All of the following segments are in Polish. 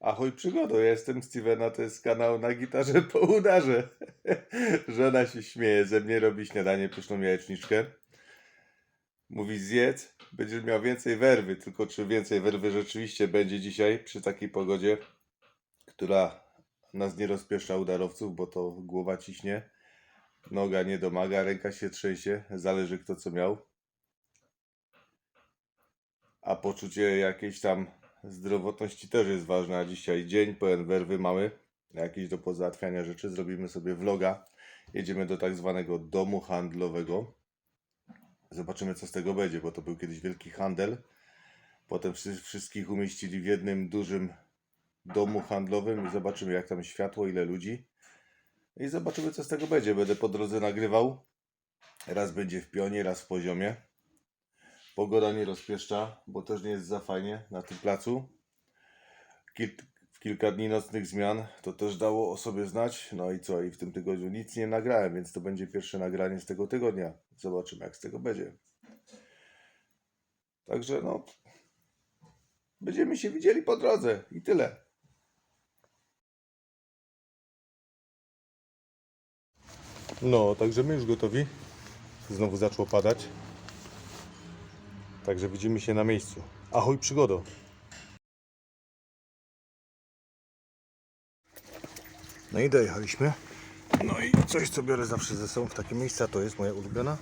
Ahoj przygodo, ja jestem Steven, a to jest kanał na gitarze po udarze. Żona się śmieje ze mnie, robi śniadanie, pyszną jajeczniczkę. Mówi zjedz, będziesz miał więcej werwy, tylko czy więcej werwy rzeczywiście będzie dzisiaj przy takiej pogodzie, która nas nie rozpieszcza udarowców, bo to głowa ciśnie, noga nie domaga, ręka się trzęsie, zależy kto co miał. A poczucie jakiejś tam zdrowotności też jest ważne, a dzisiaj dzień pełen werwy mamy, jakieś do pozałatwiania rzeczy, zrobimy sobie vloga, jedziemy do tak zwanego domu handlowego, zobaczymy co z tego będzie, bo to był kiedyś wielki handel, potem wszy- wszystkich umieścili w jednym dużym domu handlowym i zobaczymy jak tam światło, ile ludzi. I zobaczymy co z tego będzie, będę po drodze nagrywał, raz będzie w pionie, raz w poziomie. Pogoda nie rozpieszcza, bo też nie jest za fajnie na tym placu. Kil kilka dni nocnych zmian to też dało o sobie znać. No i co? I w tym tygodniu nic nie nagrałem, więc to będzie pierwsze nagranie z tego tygodnia. Zobaczymy, jak z tego będzie. Także no. Będziemy się widzieli po drodze i tyle. No, także my już gotowi. Znowu zaczęło padać. Także widzimy się na miejscu. Ahoj przygodo! No i dojechaliśmy. No i coś, co biorę zawsze ze sobą w takie miejsca, to jest moja ulubiona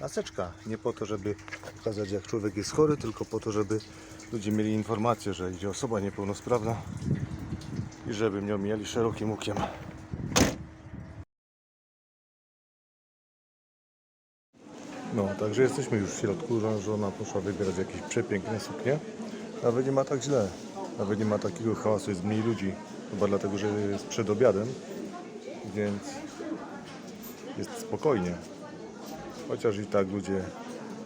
laseczka. Nie po to, żeby pokazać, jak człowiek jest chory, tylko po to, żeby ludzie mieli informację, że idzie osoba niepełnosprawna i żeby mnie mieli szerokim okiem. No, także jesteśmy już w środku. Żo- Żona poszła wybierać jakieś przepiękne suknie. Nawet nie ma tak źle. Nawet nie ma takiego hałasu, jest mniej ludzi. Chyba dlatego, że jest przed obiadem, więc jest spokojnie. Chociaż i tak ludzie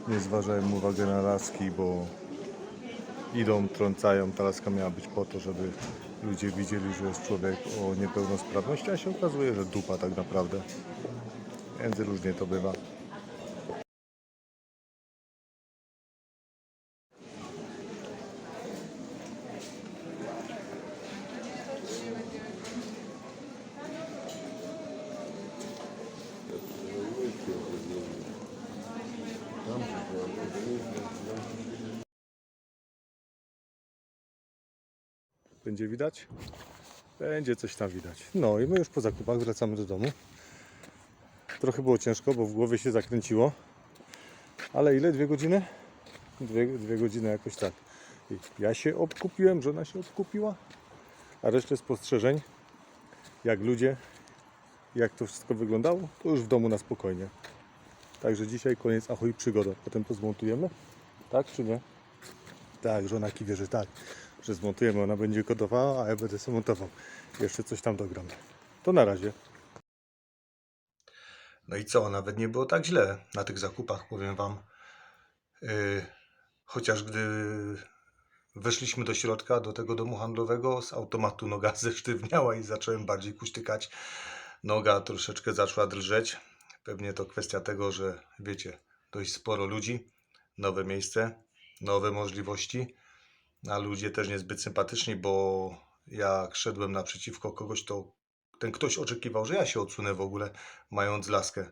nie zważają uwagi na laski, bo idą, trącają. Ta laska miała być po to, żeby ludzie widzieli, że jest człowiek o niepełnosprawności, a się okazuje, że dupa tak naprawdę. Więc różnie to bywa. Będzie widać? Będzie coś tam widać. No i my już po zakupach wracamy do domu. Trochę było ciężko, bo w głowie się zakręciło. Ale ile? Dwie godziny? Dwie, dwie godziny jakoś tak. I ja się obkupiłem, żona się obkupiła, a resztę spostrzeżeń, jak ludzie, jak to wszystko wyglądało, to już w domu na spokojnie. Także dzisiaj koniec ahoj przygoda. Potem to zmontujemy, tak czy nie? Tak, żona kiwie, że tak, że zmontujemy. Ona będzie kodowała, a ja będę sobie montował. Jeszcze coś tam dogram. To na razie. No i co, nawet nie było tak źle na tych zakupach, powiem Wam. Yy, chociaż gdy weszliśmy do środka, do tego domu handlowego, z automatu noga zesztywniała i zacząłem bardziej kuśtykać. Noga troszeczkę zaczęła drżeć. Pewnie to kwestia tego, że wiecie, dość sporo ludzi, nowe miejsce, nowe możliwości, a ludzie też niezbyt sympatyczni, bo jak szedłem naprzeciwko kogoś, to ten ktoś oczekiwał, że ja się odsunę w ogóle, mając laskę.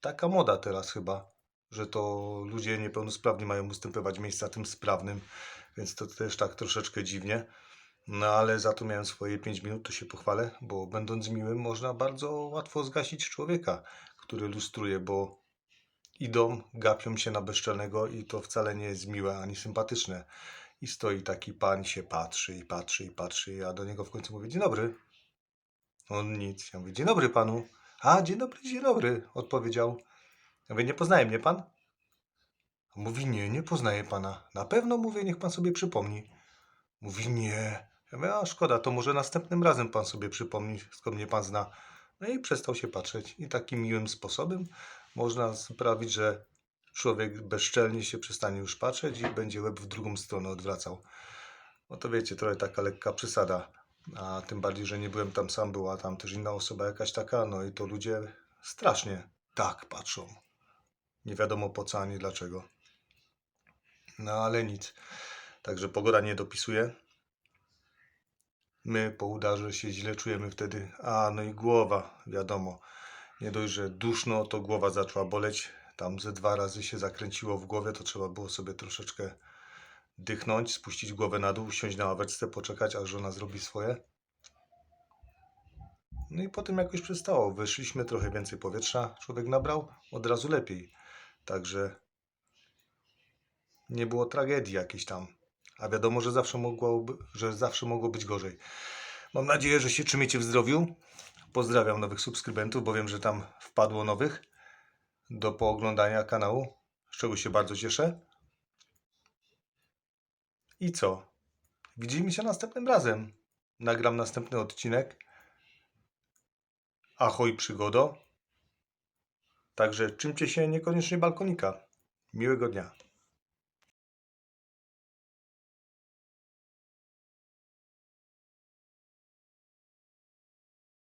Taka moda teraz chyba, że to ludzie niepełnosprawni mają ustępować miejsca tym sprawnym, więc to też tak troszeczkę dziwnie. No ale za to miałem swoje 5 minut, to się pochwalę, bo będąc miłym można bardzo łatwo zgasić człowieka, który lustruje, bo idą, gapią się na bezczelnego i to wcale nie jest miłe ani sympatyczne. I stoi taki pan, się patrzy i patrzy i patrzy, ja do niego w końcu mówię, dzień dobry. On nic, ja mówię, dzień dobry panu. A, dzień dobry, dzień dobry, odpowiedział. Ja mówię, nie poznaje mnie pan? Mówi, nie, nie poznaję pana. Na pewno mówię, niech pan sobie przypomni. Mówi, nie. Ja mówię, a szkoda, to może następnym razem pan sobie przypomni, skąd mnie pan zna. No i przestał się patrzeć. I takim miłym sposobem można sprawić, że człowiek bezczelnie się przestanie już patrzeć i będzie łeb w drugą stronę odwracał. No to wiecie, trochę taka lekka przesada. A tym bardziej, że nie byłem tam sam, była tam też inna osoba jakaś taka, no i to ludzie strasznie tak patrzą. Nie wiadomo po co ani dlaczego. No ale nic. Także pogoda nie dopisuje. My po udarze się źle czujemy wtedy. A, no i głowa, wiadomo. Nie dość, że duszno, to głowa zaczęła boleć. Tam ze dwa razy się zakręciło w głowie, to trzeba było sobie troszeczkę dychnąć, spuścić głowę na dół, siąść na ławeczce, poczekać, aż żona zrobi swoje. No i potem jakoś przestało. Wyszliśmy, trochę więcej powietrza człowiek nabrał, od razu lepiej. Także nie było tragedii jakiejś tam. A wiadomo, że zawsze mogło, że zawsze mogło być gorzej. Mam nadzieję, że się trzymiecie w zdrowiu. Pozdrawiam nowych subskrybentów, bo wiem, że tam wpadło nowych do pooglądania kanału, z czego się bardzo cieszę. I co? Widzimy się następnym razem. Nagram następny odcinek. Ahoj przygodo. Także czymcie się niekoniecznie balkonika. Miłego dnia.